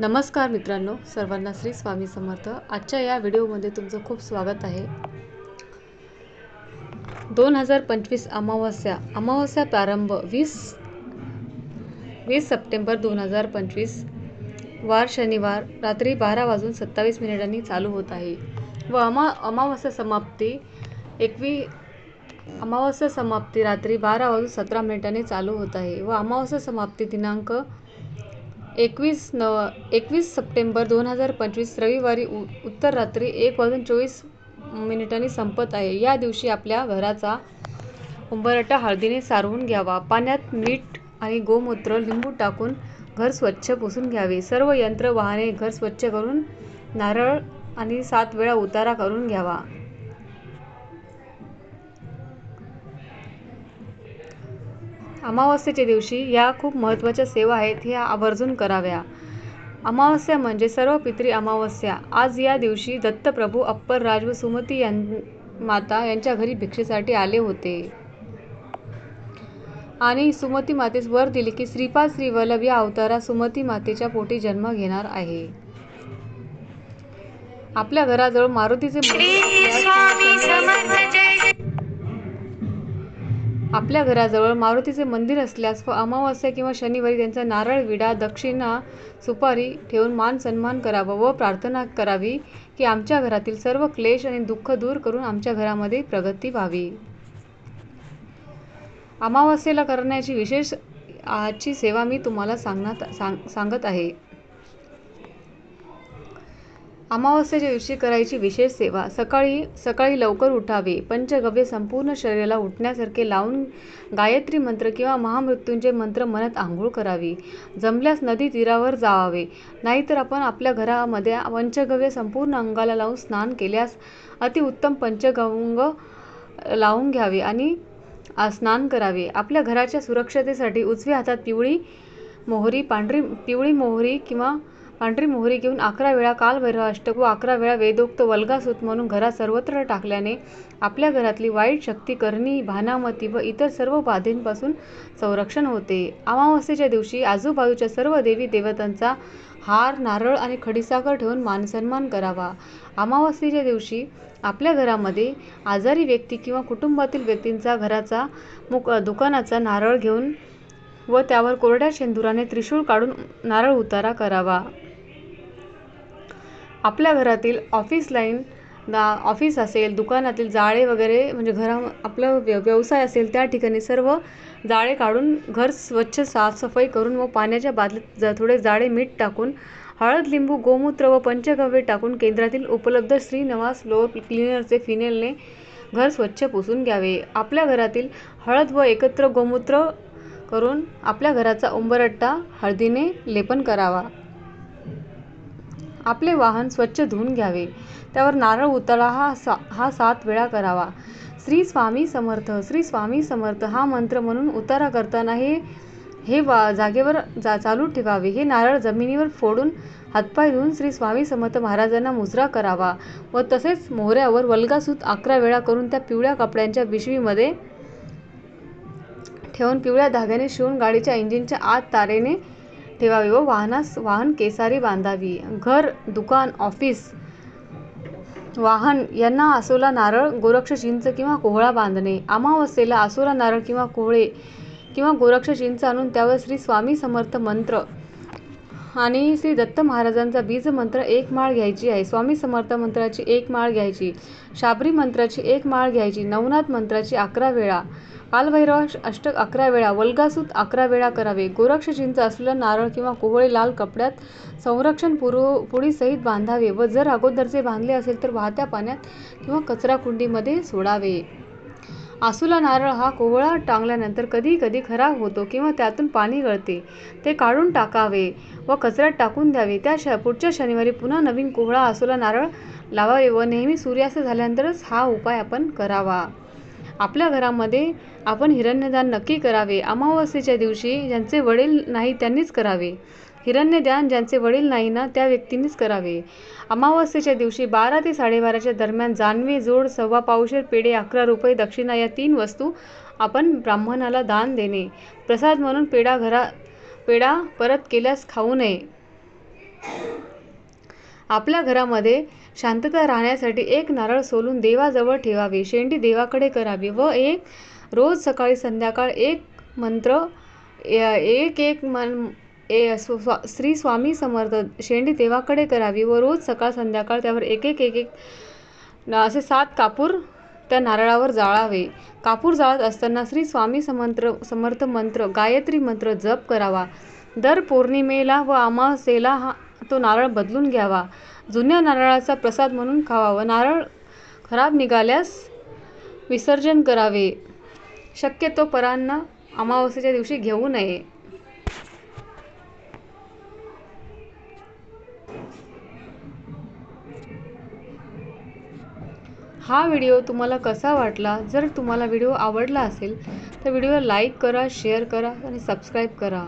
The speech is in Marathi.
नमस्कार मित्रांनो सर्वांना श्री स्वामी समर्थ. आजच्या या व्हिडिओमध्ये तुमचं खूप स्वागत आहे. दोन हजार पंचवीस अमावस्या अमावस्या प्रारंभ वीस वीस सप्टेंबर दोन हजार पंचवीस वार शनिवार रात्री बारा वाजून सत्तावीस मिनिटांनी चालू होत आहे. व अमा अमावस्या समाप्ती एकवी अमावस्या समाप्ती रात्री बारा वाजून सतरा मिनिटांनी चालू होत आहे. व अमावस्या समाप्ती दिनांक एकवीस नव एकवीस सप्टेंबर दोन हजार पंचवीस रविवारी उ उत्तर रात्री एक वाजून चोवीस मिनिटांनी संपत आहे. या दिवशी आपल्या घराचा उंबरटा हळदीने सारवून घ्यावा. पाण्यात मीठ आणि गोमूत्र लिंबू टाकून घर स्वच्छ पुसून घ्यावे. सर्व यंत्र वाहने घर स्वच्छ करून नारळ आणि सात वेळा उतारा करून घ्यावा. अमावस्येच्या दिवशी या खूप महत्त्वाच्या सेवा आहेत ह्या आवर्जून कराव्या. अमावस्या म्हणजे सर्व पितरी अमावस्या. आज या दिवशी दत्तप्रभू अप्पर राज व सुमती यां माता यांच्या घरी भिक्षेसाठी आले होते. आणि सुमती मातेस वर दिले की श्रीपाद श्रीवल्लभ या अवतारा सुमती मातेच्या पोटी जन्म घेणार आहे. आपल्या घराजवळ मारुतीचे आपल्या घराजवळ मारुतीचे मंदिर असल्यास व अमावस्या किंवा शनिवारी त्यांचा नारळ विडा दक्षिणा सुपारी ठेवून मान सन्मान करावा व प्रार्थना करावी की आमच्या घरातील सर्व क्लेश आणि दुःख दूर करून आमच्या घरामध्ये प्रगती व्हावी. अमावस्येला करण्याची विशेष आजची सेवा मी तुम्हाला सांगण्यात सांग सांगत आहे. अमावस्येच्या दिवशी करायची विशेष सेवा. सकाळी सकाळी लवकर उठावे. पंचगव्य संपूर्ण शरीराला उठण्यासारखे लावून गायत्री मंत्र किंवा महामृत्यूंचे मंत्र म्हणत आंघोळ करावी. जमल्यास नदी तीरावर जावावे. नाहीतर आपण आपल्या घरामध्ये पंचगव्य संपूर्ण अंगाला लावून स्नान केल्यास अतिउत्तम पंचगंग लावून घ्यावे आणि स्नान करावे. आपल्या घराच्या सुरक्षतेसाठी उजव्या हातात पिवळी मोहरी पांढरी पिवळी मोहरी किंवा पांढरी मोहरी घेऊन अकरा वेळा कालभैरवाष्टक व अकरा वेळा वेदोक्त वल्गासूत म्हणून घरात सर्वत्र टाकल्याने आपल्या घरातली वाईट शक्ती करणी भानामती व इतर सर्व बाधेंपासून संरक्षण होते. अमावस्येच्या दिवशी आजूबाजूच्या सर्व देवी देवतांचा हार नारळ आणि खडीसाखर ठेवून मानसन्मान करावा. अमावस्येच्या दिवशी आपल्या घरामध्ये आजारी व्यक्ती किंवा कुटुंबातील व्यक्तींचा घराचा मुक दुकानाचा नारळ घेऊन व त्यावर कोरड्या शेंदुराने त्रिशूळ काढून नारळ उतारा करावा. आपल्या घरातील ऑफिस लाईन ऑफिस असेल दुकानातील जाळे वगैरे म्हणजे घरा आपलं व्य व्यवसाय असेल त्या ठिकाणी सर्व जाळे काढून घर स्वच्छ साफसफाई करून व पाण्याच्या बादलीत ज थोडे जाळे मीठ टाकून हळद लिंबू गोमूत्र व पंचगव्य टाकून केंद्रातील उपलब्ध श्रीनिवास फ्लोअर क्लिनरचे फिनेलने घर स्वच्छ पुसून घ्यावे. आपल्या घरातील हळद व एकत्र गोमूत्र करून आपल्या घराचा उंबरट्टा हळदीने लेपन करावा. आपले वाहन स्वच्छ धुवून घ्यावे. त्यावर नारळ उतळा हा सा हा सात वेळा करावा. श्री स्वामी समर्थ श्री स्वामी समर्थ हा मंत्र म्हणून उतारा करताना हे हे वा जागेवर जा चालू ठेवावे. हे नारळ जमिनीवर फोडून हातपाय धुवून श्री स्वामी समर्थ महाराजांना मुजरा करावा व तसेच मोहऱ्यावर वल्गासूत अकरा वेळा करून त्या पिवळ्या कपड्यांच्या पिशवीमध्ये ठेवून पिवळ्या धाग्याने शिवून गाडीच्या इंजिनच्या आत तारेने ठेवावे व वाहनास वाहन केसारी बांधावी. घर दुकान ऑफिस वाहन यांना आसोला नारळ गोरक्ष चिंच किंवा कोहळा बांधणे. अमावस्येला आसोला नारळ किंवा कोहळे किंवा गोरक्ष चिंच आणून त्यावर श्री स्वामी समर्थ मंत्र आणि श्री दत्त महाराजांचा बीज मंत्र एक माळ घ्यायची आहे. स्वामी समर्थ मंत्राची एक माळ घ्यायची शाबरी मंत्राची एक माळ घ्यायची नवनाथ मंत्राची अकरा वेळा कालभैरव अष्टक अकरा वेळा वल्गासूत अकरा वेळा करावे. गोरक्ष चिंच असलेला नारळ किंवा कोवळे लाल कपड्यात संरक्षण पुरो पुडीसहित बांधावे व जर अगोदरचे बांधले असेल तर वाहत्या पाण्यात किंवा कचराकुंडीमध्ये सोडावे. आसूला नारळ हा कोहळा टांगल्यानंतर कधी कधी खराब होतो किंवा त्यातून पाणी गळते. ते काढून टाकावे व कचऱ्यात टाकून द्यावे. त्या श पुढच्या शनिवारी पुन्हा नवीन कोहळा आसूला नारळ लावावे व नेहमी सूर्यास्त झाल्यानंतरच हा उपाय आपण करावा. आपल्या घरामध्ये आपण हिरण्यदान नक्की करावे. अमावस्येच्या दिवशी ज्यांचे वडील नाही त्यांनीच करावे. हिरण्यदान ज्यांचे वडील नाही ना त्या व्यक्तींनीच करावे. अमावस्येच्या दिवशी बारा ते साडेबाराच्या दरम्यान जानवे जोड सव्वा पावशेर पेढे अकरा रुपये दक्षिणा या तीन वस्तू आपण ब्राह्मणाला दान देणे. प्रसाद म्हणून पेढा घरा पेढा परत केल्यास खाऊ नये. आपल्या घरामध्ये शांतता राहण्यासाठी एक नारळ सोलून देवाजवळ ठेवावे. शेंडी देवाकडे करावी व एक रोज सकाळी संध्याकाळ एक मंत्र एक एक मन ए स्व स्वा श्री स्वामी समर्थ शेंडी देवाकडे करावी व रोज सकाळ संध्याकाळ त्यावर एक एक एक एक असे सात कापूर त्या नारळावर जाळावे. कापूर जाळत असताना श्री स्वामी समंत्र समर्थ मंत्र गायत्री मंत्र जप करावा. दर पौर्णिमेला व अमावस्येला हा तो नारळ बदलून घ्यावा. जुन्या नारळाचा प्रसाद म्हणून खावा व नारळ खराब निघाल्यास विसर्जन करावे. शक्यतो परांना अमावस्येच्या दिवशी घेऊ नये. हा व्हिडिओ तुम्हाला कसा वाटला? जर तुम्हाला व्हिडिओ आवडला असेल तर व्हिडिओला लाईक करा शेअर करा आणि सबस्क्राईब करा.